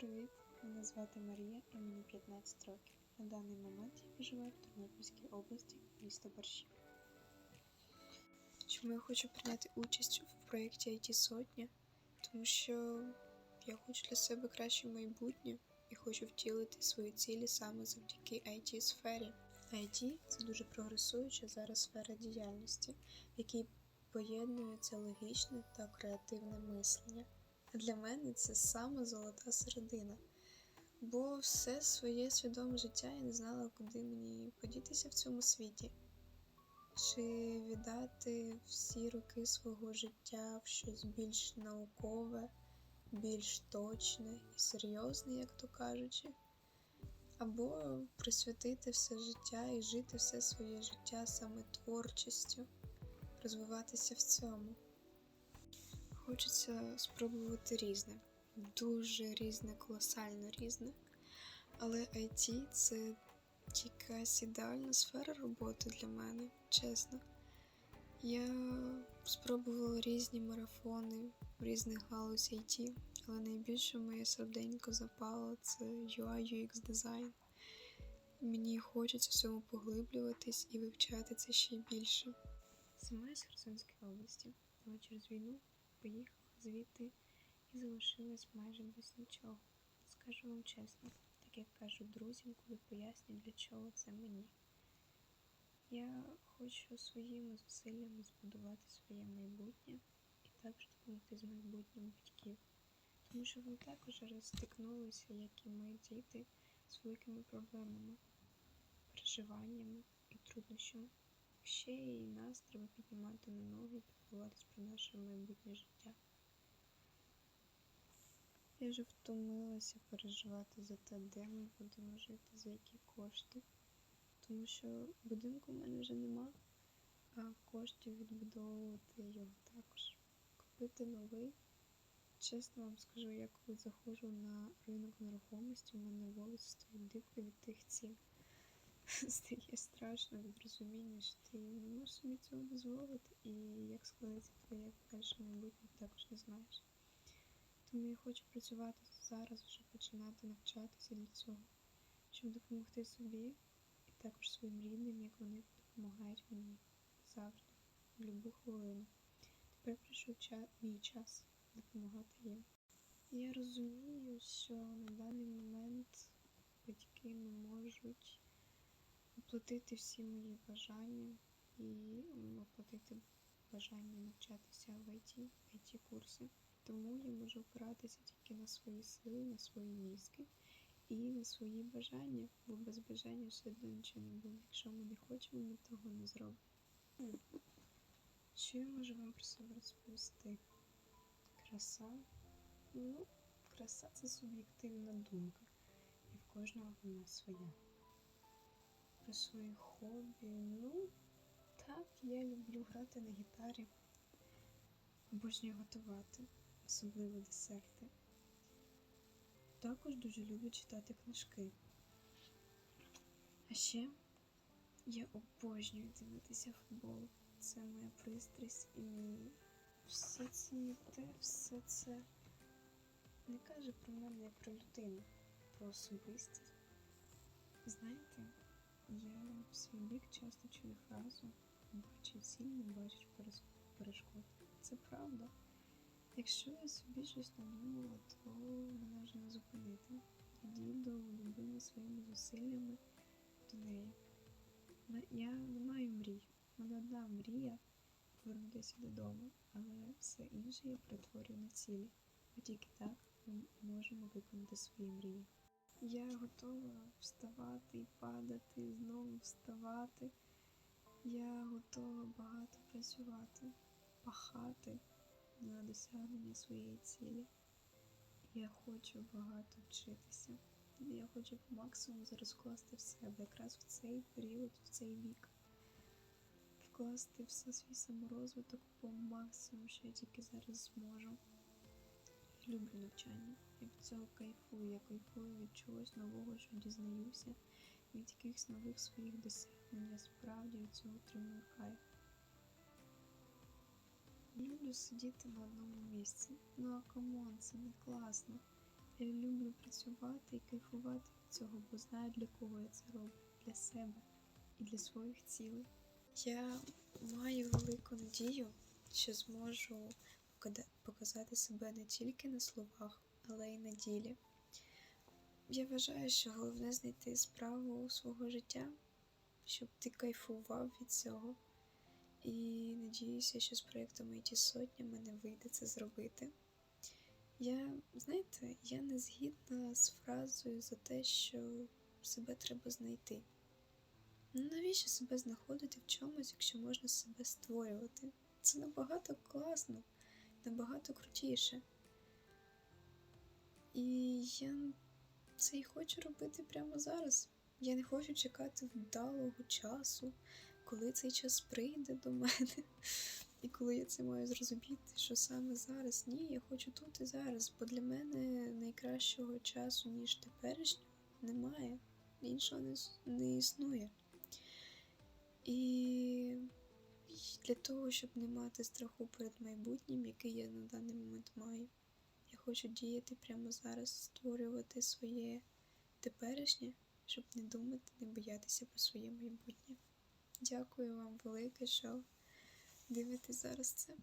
привіт! Мене звати Марія і мені 15 років. На даний момент я проживаю в Тернопільській області, місто Борщів. Чому я хочу прийняти участь в проєкті IT Сотня? Тому що я хочу для себе краще майбутнє і хочу втілити свої цілі саме завдяки it сфері. IT – це дуже прогресуюча зараз сфера діяльності, в якій поєднується логічне та креативне мислення. Для мене це саме золота середина. Бо все своє свідоме життя я не знала, куди мені подітися в цьому світі. Чи віддати всі роки свого життя в щось більш наукове, більш точне і серйозне, як то кажучи, або присвятити все життя і жити все своє життя саме творчістю, розвиватися в цьому. Хочеться спробувати різне, дуже різне, колосально різне. Але IT це якась ідеальна сфера роботи для мене, чесно. Я спробувала різні марафони в різних галузь IT, але найбільше моє серденько запало це UI UX дизайн. Мені хочеться в цьому поглиблюватись і вивчати це ще більше. Сама з Херсонської області, але через війну поїхала звідти і залишилась майже без нічого. Скажу вам чесно, так як кажуть друзям, коли пояснюю, для чого це мені. Я хочу своїми зусиллями збудувати своє майбутнє і також допомогти з майбутнім батьків. Тому що вони також зараз стикнулися, як і ми, діти, з великими проблемами, переживаннями і труднощами. Ще і нас треба піднімати на ноги і піклуватись про наше майбутнє життя. Я вже втомилася переживати за те, де ми будемо жити, за які кошти. Тому що будинку в мене вже нема, а коштів відбудовувати його також. Купити новий. Чесно вам скажу, я коли заходжу на ринок нерухомості, у мене волос стоїть дибки від тих цін. Стає страшно від розуміння, що ти не можеш собі цього дозволити, і як складеться твоє подальше майбутнє, також не знаєш. Тому я хочу працювати зараз, вже починати навчатися для цього, щоб допомогти собі і також своїм рідним, як вони допомагають мені завжди, в будь-яку хвилину. Тепер прийшов ча- мій час допомагати їм. Я розумію, що на даний момент батьки не можуть оплатити всі мої бажання і оплатити бажання навчатися в IT, IT курси. Тому я можу опиратися тільки на свої сили, на свої мізки і на свої бажання, бо без бажання все одно нічого не буде. Якщо ми не хочемо, ми того не зробимо. Що я можу вам про себе розповісти? Краса. Ну, краса це суб'єктивна думка, і в кожного вона своя. Про свої хобі. Ну, так, я люблю грати на гітарі, обожнюю готувати, особливо десерти. Також дуже люблю читати книжки. А ще я обожнюю дивитися футбол. Це моя пристрасть і все це не те, все це не каже про мене як про людину, про особистість. Знаєте, я в свій бік часто чую фразу бачить ціль, не бачить перешкод. Це правда. Якщо я собі щось надумала, то мене вже не зупинити. Я дійду любими своїми зусиллями до неї. Я не маю мрій. У мене одна мрія повернутися додому, але все інше я перетворюю на цілі. Бо тільки так ми можемо виконати свої мрії. Я готова вставати і падати, і знову вставати. Я готова багато працювати, пахати на досягнення своєї цілі. Я хочу багато вчитися. Я хочу по максимуму зараз вкласти в себе, якраз в цей період, в цей вік. Вкласти все свій саморозвиток по максимуму, що я тільки зараз зможу. Люблю навчання. Я від цього кайфую. Я кайфую від чогось нового, що дізнаюся, від якихось нових своїх досягнень. Я справді від цього отримую кайф. Люблю сидіти на одному місці. Ну а камон, це не класно. Я люблю працювати і кайфувати від цього, бо знаю, для кого я це роблю. Для себе і для своїх цілей. Я маю велику надію, що зможу показати себе не тільки на словах, але й на ділі. Я вважаю, що головне знайти справу свого життя, щоб ти кайфував від цього. І надіюся, що з проєктом IT сотня мене вийде це зробити. Я, знаєте, я не згідна з фразою за те, що себе треба знайти. Ну, навіщо себе знаходити в чомусь, якщо можна себе створювати? Це набагато класно, набагато крутіше. І я це і хочу робити прямо зараз. Я не хочу чекати вдалого часу, коли цей час прийде до мене, і коли я це маю зрозуміти, що саме зараз. Ні, я хочу тут і зараз, бо для мене найкращого часу, ніж теперішнього, немає. Іншого не, не існує. І для того, щоб не мати страху перед майбутнім, який я на даний момент маю, я хочу діяти прямо зараз, створювати своє теперішнє, щоб не думати, не боятися про своє майбутнє. Дякую вам велике, що дивитесь зараз це.